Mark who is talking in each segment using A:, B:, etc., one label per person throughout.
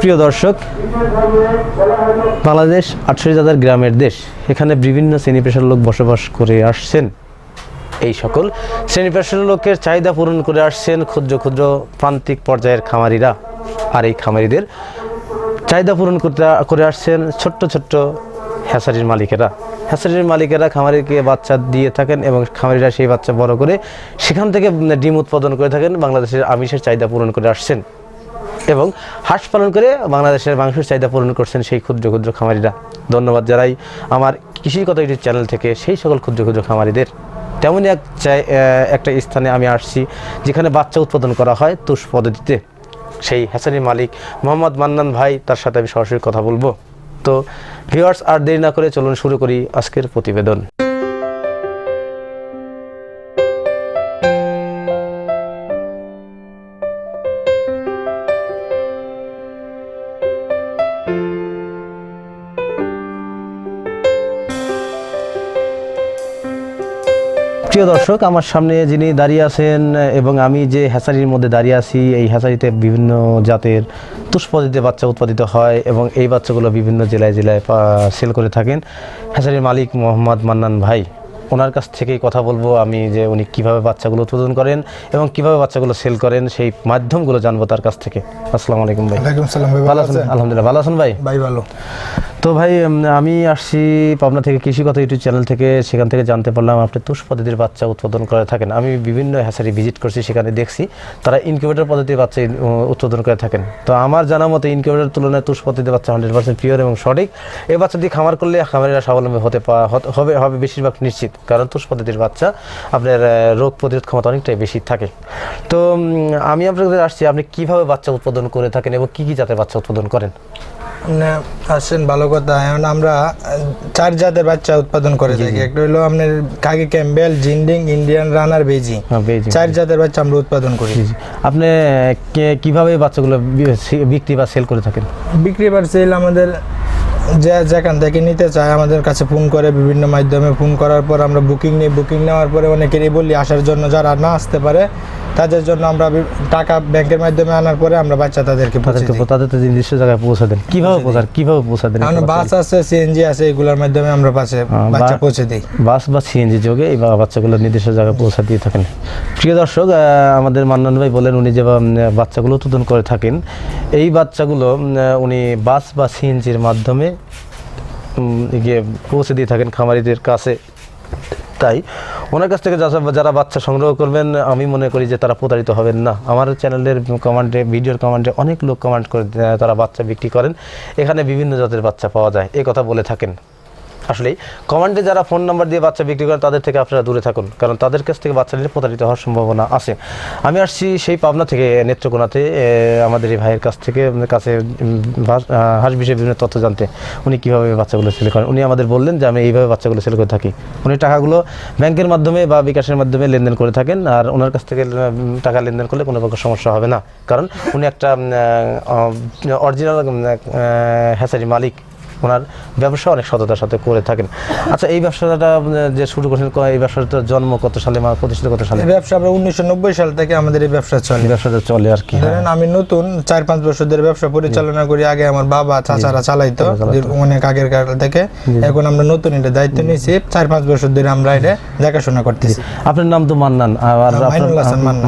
A: প্রিয় দর্শক, বাংলাদেশ আটষট্টি হাজার গ্রামের দেশ। এখানে বিভিন্ন শ্রেণি পেশার লোক বসবাস করে আসছেন। এই সকল শ্রেণি পেশার লোকের চাহিদা পূরণ করে আসছেন ক্ষুদ্র ক্ষুদ্র প্রান্তিক পর্যায়ের খামারিরা। আর এই খামারিদের চাহিদা পূরণ করতে, করে আসছেন ছোট্ট ছোট্ট হ্যাসারির মালিকেরা। হ্যাসারির মালিকেরা খামারিকে বাচ্চা দিয়ে থাকেন এবং খামারিরা সেই বাচ্চা বড় করে সেখান থেকে ডিম উৎপাদন করে থাকেন। বাংলাদেশের আমিষের চাহিদা পূরণ করে আসছেন। এবং হাঁস পালন করে বাংলাদেশের মাংসের চাহিদা পূরণ করছেন সেই ক্ষুদ্র ক্ষুদ্র খামারিরা। ধন্যবাদ যারাই আমার কৃষি কথা ইউটিউব চ্যানেল থেকে সেই সকল ক্ষুদ্র ক্ষুদ্র খামারিদের। তেমনই এক একটা স্থানে আমি আসছি যেখানে বাচ্চা উৎপাদন করা হয় তুষ পদ্ধতিতে। সেই হ্যাসানির মালিক মোহাম্মদ মান্নান ভাই, তার সাথে আমি সরাসরি কথা বলব। তো ভিউয়ার্স আর দেরি না করে চলুন শুরু করি আজকের প্রতিবেদন। প্রিয় দর্শক আমার সামনে যিনি দাঁড়িয়ে আছেন এবং আমি যে হ্যাচারির মধ্যে দাঁড়িয়ে আছি এই হ্যাচারিতে বিভিন্ন জাতের তুষ পদ্ধতিতে বাচ্চা উৎপাদিত হয় এবং এই বাচ্চাগুলো বিভিন্ন জেলায় জেলায় সেল করে থাকেন। হ্যাচারির মালিক মোহাম্মদ মান্নান ভাই ওনার কাছ থেকেই কথা বলব আমি যে উনি কীভাবে বাচ্চাগুলো উৎপাদন করেন এবং কীভাবে বাচ্চাগুলো সেল করেন সেই মাধ্যমগুলো জানব তার কাছ থেকে। আসসালামু আলাইকুম ভাই।
B: ওয়ালাইকুম সালাম ভাই
A: ভালো আছেন? আলহামদুলিল্লাহ। ভালো আছেন ভাই?
B: ভাই ভালো।
A: তো ভাই আমি আসছি পাবনা থেকে কৃষি কথা ইউটিউব চ্যানেল থেকে। সেখান থেকে জানতে পারলাম আপনি তুষ পদ্ধতির বাচ্চা উৎপাদন করে থাকেন। আমি বিভিন্ন হ্যাসারি ভিজিট করছি, সেখানে দেখছি তারা ইনকিউবেটর পদ্ধতির বাচ্চা উৎপাদন করে থাকেন। তো আমার জানা মতে ইনকিউবেটর তুলনায় তুষ পদ্ধতির বাচ্চা হান্ড্রেড পার্সেন্ট পিওর এবং সঠিক। এই বাচ্চা দিয়ে খামার করলে খামারিরা স্বাবলম্বী হতে হবে হবে বেশিরভাগ নিশ্চিত। কারণ তুষ পদ্ধতির বাচ্চা আপনার রোগ প্রতিরোধ ক্ষমতা অনেকটাই বেশি থাকে। তো আমি আপনাদের আসছি, আপনি কীভাবে বাচ্চা উৎপাদন করে থাকেন এবং কি কী জাতের বাচ্চা উৎপাদন করেন?
B: আসছেন ভালো কথা এখন আমরা চার জাতের বাচ্চা উৎপাদন করে থাকি। একটা হলো আপনার কাকি ক্যাম্বেল জিন্ডিং ইন্ডিয়ান রানার বেজি
A: হ্যাঁ,
B: চার জাতের বাচ্চা আমরা উৎপাদন করি।
A: আপনি কীভাবে বাচ্চাগুলো বিক্রি বা সেল করে থাকেন?
B: বিক্রি বার সেল আমাদের যে যেখান থেকে নিতে চায় আমাদের কাছে ফোন করে বিভিন্ন মাধ্যমে। ফোন করার পর আমরা বুকিং নিই। বুকিং নেওয়ার পরে অনেকেরই বলি আসার জন্য যারা না আসতে পারে তাদের জন্য আমরা টাকা ব্যাংকের মাধ্যমে আনার পরে আমরা বাচ্চা তাদেরকে
A: তাদেরকে তাদের তো নির্দিষ্ট জায়গায় পৌঁছে দেন। কীভাবে পৌঁছান? কীভাবে পৌঁছা দেন
B: এখন বাস আছে সিএনজি আছে এগুলোর মাধ্যমে আমরা বাসে বাচ্চা পৌঁছে দিই।
A: বাস বা সিএনজি যোগে এই বাচ্চাগুলো নির্দিষ্ট জায়গায় পৌঁছা দিয়ে থাকেন। প্রিয় দর্শক আমাদের মান্নান ভাই বলেন উনি যে বাচ্চাগুলো উৎপাদন করে থাকেন এই বাচ্চাগুলো উনি বাস বা সিএনজির মাধ্যমে গিয়ে পৌঁছে দিয়ে থাকেন খামারিদের কাছে। তাই। ওনার কাছ থেকে যারা- বাচ্চা সংগ্রহ করবেন, আমি মনে করি যে তারা প্রতারিত হবেন না। আমার চ্যানেলের কমান্ডে, ভিডিওর কমান্ডে অনেক লোক কমান্ড করে তারা বাচ্চা বিক্রি করেন। এখানে বিভিন্ন জাতের বাচ্চা পাওয়া যায়। এ কথা বলে থাকেন। আসলে কমান্ডে যারা ফোন নাম্বার দিয়ে বাচ্চা বিক্রি করেন তাদের থেকে আপনারা দূরে থাকুন, কারণ তাদের কাছ থেকে বাচ্চা নিলে প্রতারিত হওয়ার সম্ভাবনা আছে। আমি আসছি সেই পাবনা থেকে নেত্রকোনাতে আমাদের এই ভাইয়ের কাছ থেকে কাছে হাঁস বিষয়ে বিভিন্ন তথ্য জানতে। উনি কীভাবে বাচ্চাগুলো সেল করেন? উনি আমাদের বললেন যে, আমি এইভাবে বাচ্চাগুলো সেল করে থাকি। উনি টাকাগুলো ব্যাংকের মাধ্যমে বা বিকাশের মাধ্যমে লেনদেন করে থাকেন, আর ওনার কাছ থেকে টাকা লেনদেন করলে কোনো প্রকার সমস্যা হবে না। কারণ উনি একটা অরিজিনাল হ্যাসারি মালিক। ওনার ব্যবসা অনেক সততার সাথে করে থাকেন। আচ্ছা এই ব্যবসাটা যে শুরু করেছেন এই ব্যবসাটার জন্ম কত সালে মা প্রতিষ্ঠিত কত সালে?
B: ব্যবসা আমরা উনিশশো নব্বই সাল থেকে আমাদের এই ব্যবসা চলে।
A: ব্যবসাটা চলে আর কি
B: ধরেন আমি নতুন চার পাঁচ বছর ধরে ব্যবসা পরিচালনা করি। আগে আমার বাবা চাচারা চালাইতো অনেক আগের কাল থেকে। এখন আমরা নতুন এটা দায়িত্ব নিয়েছি। চার পাঁচ বছর ধরে আমরা এটা দেখাশোনা করতেছি।
A: আপনার নাম তো মান্নান আর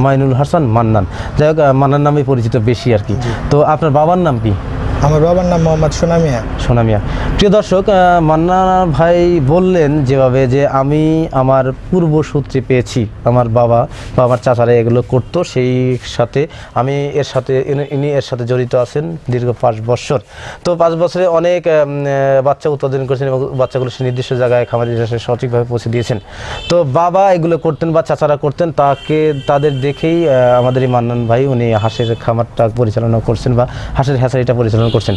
B: মাইনুল হাসান মান্নান।
A: যাই হোক মান্নান নামে পরিচিত বেশি আর কি। তো আপনার বাবার নাম কি?
B: আমার বাবার নাম মোহাম্মদ সোনামিয়া
A: সোনামিয়া প্রিয় দর্শক মান্না ভাই বললেন যেভাবে যে আমি আমার পূর্ব সূত্রে পেয়েছি, আমার বাবা বা আমার চাচারা এগুলো করতো, সেই সাথে আমি এর সাথে, ইনি- এর সাথে জড়িত আছেন দীর্ঘ পাঁচ বছর। তো পাঁচ বছরে অনেক বাচ্চা উৎপাদন করেছেন এবং বাচ্চাগুলো সে নির্দিষ্ট জায়গায় খামারের সঠিকভাবে পৌঁছে দিয়েছেন। তো বাবা এগুলো করতেন বা চাচারা করতেন, তাকে, তাদের দেখেই আমাদের এই মান্নান ভাই উনি হাঁসের খামারটা পরিচালনা করছেন বা হাঁসের হ্যাচারিটা পরিচালনা করছেন।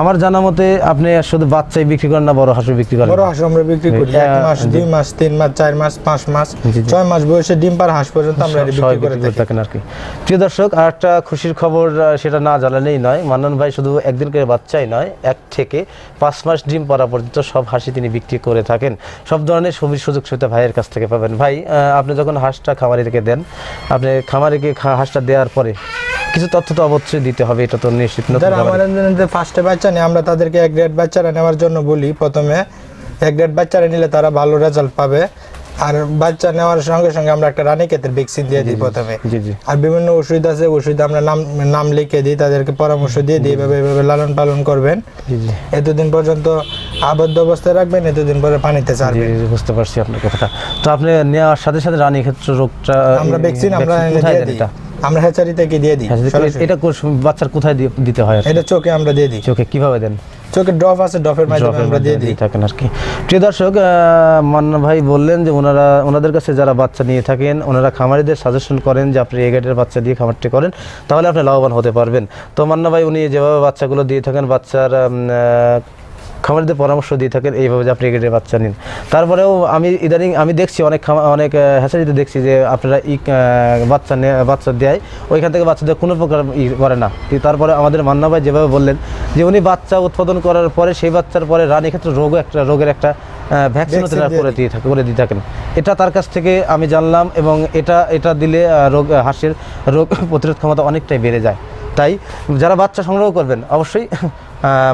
A: আমার জানা মতে আপনি শুধু বাচ্চাই বিক্রি করেন না বড় হাঁসও বিক্রি করেন?
B: বড় হাঁস আমরা বিক্রি করি। এক
A: হ্যাঁ,
B: মাস দুই মাস তিন মাস চার মাস পাঁচ মাস। ছয় মাস বয়সে ডিম পার হাঁস পর্যন্ত আমরা বিক্রি করে থাকি।
A: থাকেন আর কি। প্রিয় দর্শক আর একটা খুশির খবর সেটা না জানালেই নয়। মান্নান ভাই শুধু একদিন করে বাচ্চাই নয় এক থেকে পাঁচ মাস ডিম পড়া পর্যন্ত সব হাসি তিনি বিক্রি করে থাকেন। সব ধরনের সুবিধা সুযোগ সুবিধা ভাইয়ের কাছ থেকে পাবেন। ভাই আপনি যখন হাঁসটা খামারিকে দেন আপনি খামারিকে হাঁসটা দেওয়ার পরে কিছু তথ্য তো অবশ্যই দিতে হবে এটা তো নিশ্চিত
B: ফার্স্টে বাচ্চা নেই আমরা তাদেরকে এক গ্রেড বাচ্চারা নেওয়ার জন্য বলি প্রথমে। এক গ্রেড বাচ্চারা নিলে তারা ভালো রেজাল্ট পাবে। আর বাচ্চা নেওয়ার সঙ্গে সঙ্গে আমরা একটা রানীক্ষেতের ভ্যাকসিন দিয়ে দিই প্রথমে। আর বিভিন্ন ওষুধ আছে ওষুধ আমরা নাম নাম লিখে দিই তাদেরকে পরামর্শ দিয়ে দিই এভাবে এভাবে লালন পালন করবেন। এতদিন পর্যন্ত আবদ্ধ অবস্থায় রাখবেন এতদিন পরে পানিতে ছাড়বেন।
A: বুঝতে পারছি আপনার কথাটা। তো আপনি নেওয়ার সাথে সাথে রানী ক্ষেত্র রোগটা
B: আমরা ভ্যাকসিন আমরা দিয়ে দিই। আমরা হ্যাচারি থেকে দিয়ে দিই
A: এটা বাচ্চার কোথায় দিতে হয়
B: এটা চোখে আমরা দিয়ে দিই।
A: চোখে কীভাবে দেন?
B: চোখে ড্রপ আছে ড্রপের মাধ্যমে আমরা দিয়ে দিই।
A: থাকেন আর কি। প্রিয় দর্শক মান্না ভাই বললেন যে ওনারা ওনাদের কাছে যারা বাচ্চা নিয়ে থাকেন ওনারা খামারিদের সাজেশন করেন যে আপনি এই গেটের বাচ্চা দিয়ে খামারটি করেন তাহলে আপনি লাভবান হতে পারবেন। তো মান্না ভাই উনি যেভাবে বাচ্চাগুলো দিয়ে থাকেন বাচ্চার খামারিদের পরামর্শ দিয়ে থাকেন এইভাবে যে আপনি এই বাচ্চা নিন। তারপরেও আমি ইদানিং আমি দেখছি অনেক অনেক হ্যাচারিতে দেখছি যে আপনারা ই বাচ্চা বাচ্চা দেয় ওইখান থেকে বাচ্চাদের কোনো প্রকার ই করে না। তারপরে আমাদের মান্না ভাই যেভাবে বললেন যে উনি বাচ্চা উৎপাদন করার পরে সেই বাচ্চার পরে রানী ক্ষেত্রে রোগও একটা রোগের একটা ভ্যাকসিনও তারা করে দিয়ে থাকে করে দিয়ে থাকেন। এটা তার কাছ থেকে আমি জানলাম এবং এটা এটা দিলে রোগ হাঁসের রোগ প্রতিরোধ ক্ষমতা অনেকটাই বেড়ে যায়। তাই যারা বাচ্চা সংগ্রহ করবেন অবশ্যই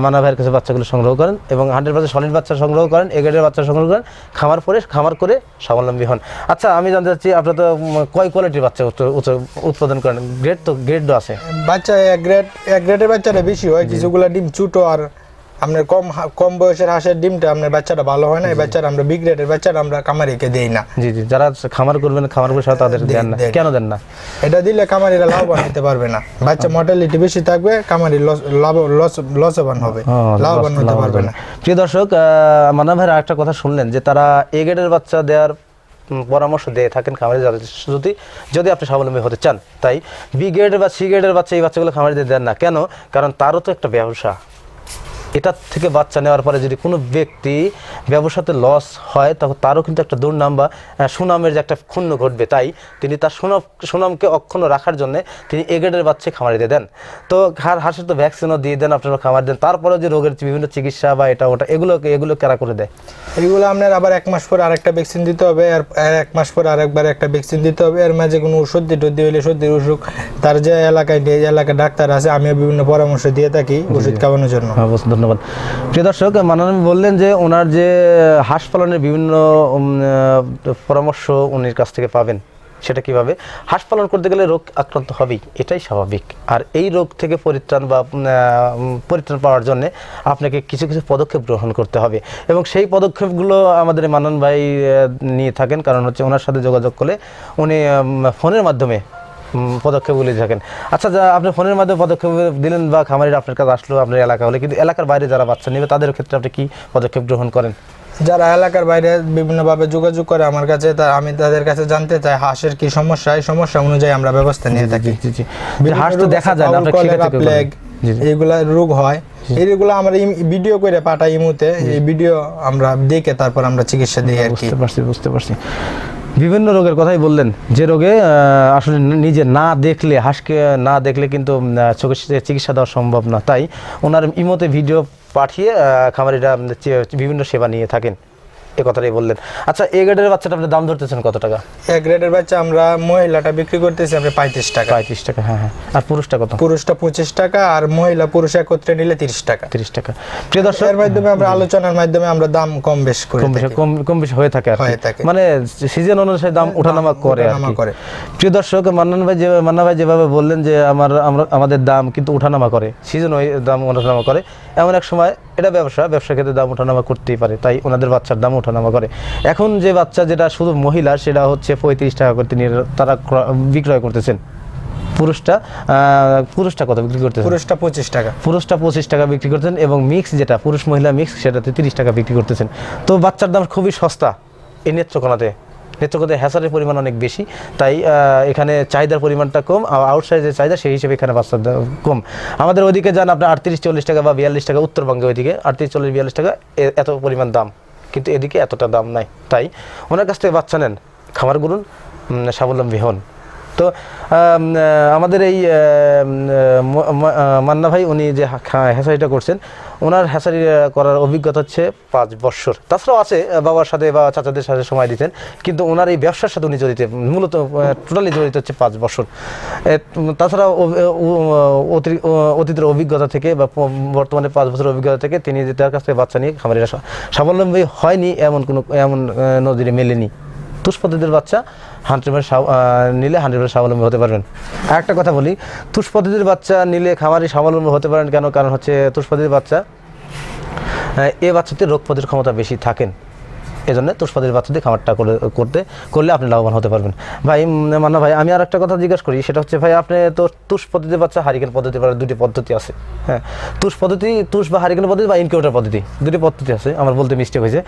A: মানা ভাইয়ের কাছে বাচ্চাগুলো সংগ্রহ করেন এবং হান্ড্রেড পার্সেন্ট সলিড বাচ্চা সংগ্রহ করেন এগারের বাচ্চা সংগ্রহ করেন খামার পরে খামার করে স্বাবলম্বী হন। আচ্ছা আমি জানতে চাচ্ছি আপনারা তো কয় কোয়ালিটির বাচ্চা উৎ- উৎ- উৎপাদন করেন? গ্রেড তো গ্রেডও আছে।
B: বাচ্চা এক গ্রেড এক গ্রেডের বাচ্চাটা বেশি হয় কিছুগুলা ডিম ছোটো আর আপনার কম কম বয়সের হাঁসের ডিমটা আপনার বাচ্চাটা ভালো হয় না এই বাচ্চাটা আমরা বি গ্রেডের বাচ্চাটা আমরা কামারিকে দেই না।
A: জি জি যারা খামার করবেন খামার করে সাথে তাদের দেন না। কেন দেন না?
B: এটা দিলে কামারিরা লাভবান হতে পারবে না। বাচ্চা মর্টালিটি বেশি থাকবে লস লাভ লস লসবান হবে। লাভবান হতে পারবে না।
A: প্রিয় দর্শক মান্না ভাইয়ের আরেকটা কথা শুনলেন যে তারা এ গ্রেডের বাচ্চা দেওয়ার পরামর্শ দিয়ে থাকেন খামারে যদি যদি আপনি স্বাবলম্বী হতে চান। তাই বি গ্রেডের বা সি গ্রেডের বাচ্চা এই বাচ্চাগুলো খামারিদের দেন না। কেন? কারণ তারও তো একটা ব্যবসা। এটার থেকে বাচ্চা নেওয়ার পরে যদি কোনো ব্যক্তি ব্যবসাতে লস হয় তখন তারও কিন্তু একটা দুর্নাম বা সুনামের যে একটা ক্ষুণ্ণ ঘটবে তাই তিনি তার সুনাম সুনামকে অক্ষুণ্ণ রাখার জন্য তিনি এগেডের বাচ্চা দিয়ে দেন। তো হার হাঁসের তো ভ্যাকসিনও দিয়ে দেন আপনারা খামার দেন তারপরে যে রোগের বিভিন্ন চিকিৎসা বা এটা ওটা এগুলোকে এগুলো কারা করে দেয়?
B: এগুলো আপনার আবার এক মাস পরে আরেকটা ভ্যাকসিন দিতে হবে আর এক মাস পরে আরেকবার একটা ভ্যাকসিন দিতে হবে এর মাঝে কোনো সর্দি টর্দি হলে সর্দির ওষুধ তার যে এলাকায় যে এলাকায় ডাক্তার আছে আমিও বিভিন্ন পরামর্শ দিয়ে থাকি ওষুধ খাওয়ানোর জন্য।
A: হ্যাঁ বস, ধন্যবাদ। প্রিয় দর্শক মানান বললেন যে ওনার যে হাঁস পালনের বিভিন্ন পরামর্শ উনির কাছ থেকে পাবেন, সেটা কীভাবে? হাঁস পালন করতে গেলে রোগ আক্রান্ত হবেই, এটাই স্বাভাবিক। আর এই রোগ থেকে পরিত্রাণ বা পরিত্রাণ পাওয়ার জন্য আপনাকে কিছু কিছু পদক্ষেপ গ্রহণ করতে হবে। এবং সেই পদক্ষেপগুলো আমাদের মানন ভাই নিয়ে থাকেন, কারণ হচ্ছে ওনার সাথে যোগাযোগ করলে উনি ফোনের মাধ্যমে উম, পদক্ষেপগুলি থাকেন আচ্ছা যা আপনি ফোনের মাধ্যমে পদক্ষেপ দিলেন বা খামারিরা আপনার কাছে আসলো আপনার এলাকা হলে কিন্তু এলাকার বাইরে যারা বাচ্চা নেবে তাদের ক্ষেত্রে আপনি কি পদক্ষেপ গ্রহণ করেন?
B: যারা এলাকার বাইরে বিভিন্নভাবে যোগাযোগ করে আমার কাছে তা আমি তাদের কাছে জানতে চাই হাঁসের কি সমস্যা? এই সমস্যা অনুযায়ী আমরা ব্যবস্থা নিয়ে থাকি।
A: হাঁস তো দেখা যায় না
B: প্লেগ। এইগুলা রোগ হয়। এইগুলো আমরা ভিডিও করে পাঠাই ইমুতে এই ভিডিও আমরা দেখে তারপর আমরা চিকিৎসা দিই আর কি।
A: বুঝতে পারছি বুঝতে পারছি। বিভিন্ন রোগের কথাই বললেন। যে রোগে আসলে নিজে না দেখলে, হাঁসকে, না দেখলে কিন্তু চোখের চিকিৎসা দেওয়া সম্ভব না। তাই ওনার ইমতে ভিডিও পাঠিয়ে খামারিরা বিভিন্ন সেবা নিয়ে থাকেন। এ কথাটাই বললেন। আচ্ছা এ গ্রেডের বাচ্চাটা আপনি দাম ধরতেছেন কত টাকা?
B: এক গ্রেডের বাচ্চা আমরা মহিলাটা বিক্রি করতেছি আমরা পঁয়ত্রিশ টাকা।
A: পঁয়ত্রিশ টাকা হ্যাঁ হ্যাঁ। আর পুরুষটা কত?
B: পুরুষটা পঁচিশ টাকা আর মহিলা পুরুষ একত্রে নিলে তিরিশ টাকা।
A: তিরিশ টাকা। প্রিয় দর্শক
B: এর মাধ্যমে আমরা আলোচনার মাধ্যমে আমরা দাম কম বেশ করি
A: কম বেশি কম বেশি হয়ে থাকে
B: হয়ে থাকে।
A: মানে সিজন অনুসারে দাম ওঠানামা করে।
B: করে।
A: প্রিয় দর্শক মান্নান ভাই যে মান্না ভাই যেভাবে বললেন যে আমার আমরা আমাদের দাম কিন্তু ওঠানামা করে। সিজন ওই দাম ওঠানামা করে। এমন এক সময় এটা ব্যবসা ব্যবসা ক্ষেত্রে দাম ওঠানামা করতেই পারে। তাই ওনাদের বাচ্চার দাম ওঠানামা করে। এখন যে বাচ্চা যেটা শুধু মহিলা সেটা হচ্ছে পঁয়ত্রিশ টাকা করে তিনি তারা বিক্রয় করতেছেন। পুরুষটা পুরুষটা কত বিক্রি করতেছেন?
B: পুরুষটা পঁচিশ টাকা।
A: পুরুষটা পঁচিশ টাকা বিক্রি করতেছেন এবং মিক্স যেটা পুরুষ মহিলা মিক্স সেটাতে তিরিশ টাকা বিক্রি করতেছেন। তো বাচ্চার দাম খুবই সস্তা এই নেত্রকোনাতে। নেত্রকোনাতে হ্যাসারের পরিমাণ অনেক বেশি তাই আহ, এখানে চাহিদার পরিমাণটা কম আর আউটসাইডের চাহিদা সেই হিসেবে এখানে বাচ্চার দাম কম। আমাদের ওইদিকে যান আপনার আটত্রিশ চল্লিশ টাকা বা বিয়াল্লিশ টাকা উত্তরবঙ্গে ওইদিকে আটত্রিশ চল্লিশ বিয়াল্লিশ টাকা এত পরিমাণ দাম। কিন্তু এদিকে এতটা দাম নাই। তাই ওনার কাছ থেকে বাচ্চা নেন। খামার উম, স্বাবলম্বী হন। তো আমাদের এই মান্না ভাই উনি যে হা- খা- হ্যাচারিটা করছেন ওনার হ্যাচারি আহ, করার অভিজ্ঞতা হচ্ছে পাঁচ বৎসর তাছাড়াও আছে বাবার সাথে বা চাচাদের সাথে সময় দিতেন কিন্তু ওনার এই ব্যবসার সাথে উনি জড়িত মূলত টোটালি জড়িত হচ্ছে পাঁচ বছর। তাছাড়া অতীতের অভিজ্ঞতা থেকে বা বর্তমানে পাঁচ বছরের অভিজ্ঞতা থেকে তিনি যে তার কাছ থেকে বাচ্চা নিয়ে খামারিরা স্বাবলম্বী হয়নি এমন কোনো এমন নজিরে মেলেনি। তুষ পদ্ধতির বাচ্চা হান্ড্রেড নিলে হান্ড্রেড স্বাবলম্বী হতে পারবেন। আর একটা কথা বলি তুষ পদ্ধতির বাচ্চা নিলে খামারি স্বাবলম্বী হতে পারেন কেন? কারণ হচ্ছে তুষ পদ্ধতির বাচ্চা এ বাচ্চাতে রোগ প্রতিরোধ ক্ষমতা বেশি থাকেন। এজন্য তুষপাতির বাচ্চাদের খামারটা করে, করতে, করলে আপনি লাভবান হতে পারবেন। ভাই মান্না ভাই, আমি আর একটা কথা জিজ্ঞাসা করি, সেটা হচ্ছে ভাই, আপনি তো তুষ পদ্ধতির বাচ্চা হারিকেন পদ্ধতি বা দুটি পদ্ধতি আছে। হ্যাঁ তুষ পদ্ধতি তুষ বা হারিকেন পদ্ধতি বা ইনকিউটার পদ্ধতি, দুটি পদ্ধতি আছে, আমার বলতে মিস্টেক হয়েছে।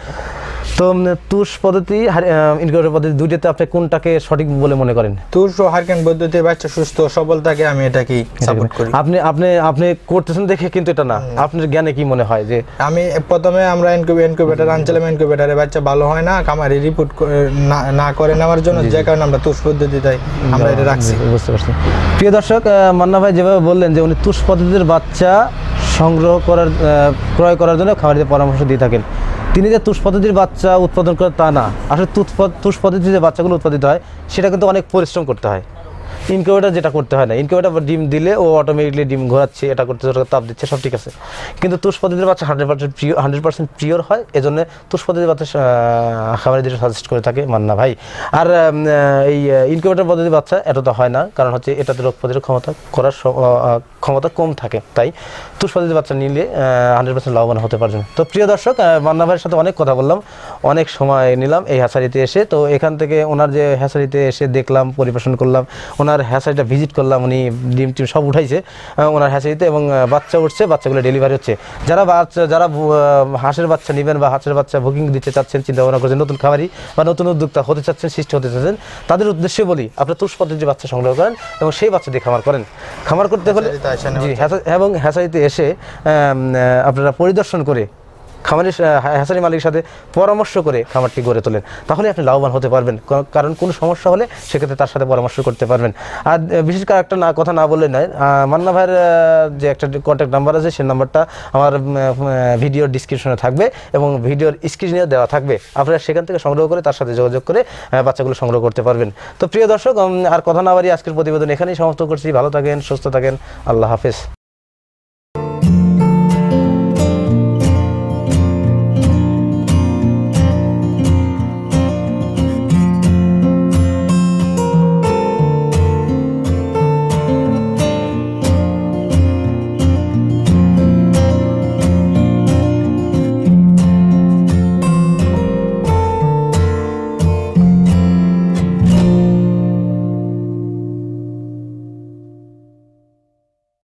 A: তো তুষ পদ্ধতি ইনকিউটার পদ্ধতি দুইটাতে আপনি কোনটাকে সঠিক বলে মনে করেন?
B: তুষ ও হারকেন পদ্ধতি বাচ্চা সুস্থ সবল থাকে আমি এটাকেই সাপোর্ট করি।
A: আপনি আপনি আপনি করতেছেন দেখে কিন্তু এটা না। আপনার জ্ঞানে কি মনে হয় যে
B: আমি প্রথমে আমরা ইনকিউবেটর আনছিলাম ইনকিউবেটারে বাচ্চা ভালো হয় না কামারি রিপোর্ট না করে নেওয়ার জন্য যে কারণে আমরা তুষ পদ্ধতিটাই আমরা এটা রাখছি।
A: বুঝতে পারছি। প্রিয় দর্শক মান্না ভাই যেভাবে বললেন যে উনি তুষ পদ্ধতির বাচ্চা সংগ্রহ করার ক্রয় করার জন্য খামারিদের পরামর্শ দিয়ে থাকেন তিনি যে তুষ পদ্ধতির বাচ্চা উৎপাদন করে তা না। আসলে তুষ পদ- তুষ পদ্ধতিতে যে বাচ্চাগুলো উৎপাদিত হয়, সেটা কিন্তু অনেক পরিশ্রম করতে হয়। ইনকিউবেটার যেটা করতে হয় না। ইনকিউবেটার ডিম দিলে ও অটোমেটিকলি ডিম ঘোরাচ্ছে, এটা করতে তাপ দিচ্ছে, সব ঠিক আছে। কিন্তু তুষ বাচ্চা হান্ড্রেড পার্সেন্ট প্রিয় হান্ড্রেড পার্সেন্ট পিওর হয়, এজন্য তুষ পদ্ধতির বাচ্চা খাবারের খামারিদের সাজেস্ট করে থাকে, মান্না ভাই। আর এই ইনকিউবেটার পদ্ধতির বাচ্চা এতটা হয় না, কারণ হচ্ছে এটাতে রোগ প্রতিরোধ ক্ষমতা করার ক্ষমতা কম থাকে। তাই তুষ বাচ্চা নিলে হান্ড্রেড পার্সেন্ট লাভবান হতে পারবেন। তো প্রিয় দর্শক মান্না ভাইয়ের সাথে অনেক কথা বললাম, অনেক সময় নিলাম এই হ্যাসারিতে এসে। তো এখান থেকে ওনার যে হ্যাসারিতে এসে দেখলাম, পরিবেশন করলাম, ওনার হ্যাসারিটা ভিজিট করলাম উনি ডিম টিম সব উঠাইছে ওনার হ্যাসারিতে এবং বাচ্চা উঠছে বাচ্চাগুলো ডেলিভারি হচ্ছে। যারা বাচ্চা যারা হাঁসের বাচ্চা নেবেন বা হাঁসের বাচ্চা বুকিং দিতে চাচ্ছেন চিন্তা ভাবনা করছেন নতুন খামারি বা নতুন উদ্যোক্তা হতে চাচ্ছেন সৃষ্টি হতে চাচ্ছেন তাদের উদ্দেশ্যে বলি আপনার তুষ পদ্ধতির বাচ্চা সংগ্রহ করেন এবং সেই বাচ্চা দিয়ে খামার করেন। খামার করতে হলে জি এবং হ্যাচারিতে এসে আপনারা পরিদর্শন করে আহ, হ্যাচারি মালিকের সাথে পরামর্শ করে খামারটি গড়ে তোলেন। তাহলে আপনি লাভবান হতে পারবেন। কারণ কোনো সমস্যা হলে সেক্ষেত্রে তার সাথে পরামর্শ করতে পারবেন। আর বিশেষ করে একটা না কথা না বললে নয় মান্না ভাইয়ের যে একটা কন্ট্যাক্ট নাম্বার আছে সেই নাম্বারটা আমার ভিডিওর ডিসক্রিপশনে থাকবে এবং ভিডিওর স্ক্রিনে দেওয়া থাকবে। আপনারা সেখান থেকে সংগ্রহ করে তার সাথে যোগাযোগ করে বাচ্চাগুলো সংগ্রহ করতে পারবেন। তো প্রিয় দর্শক আর কথা না বাড়িয়ে আজকের প্রতিবেদন এখানেই সমাপ্ত করছি। ভালো থাকেন সুস্থ থাকেন। আল্লাহ হাফেজ।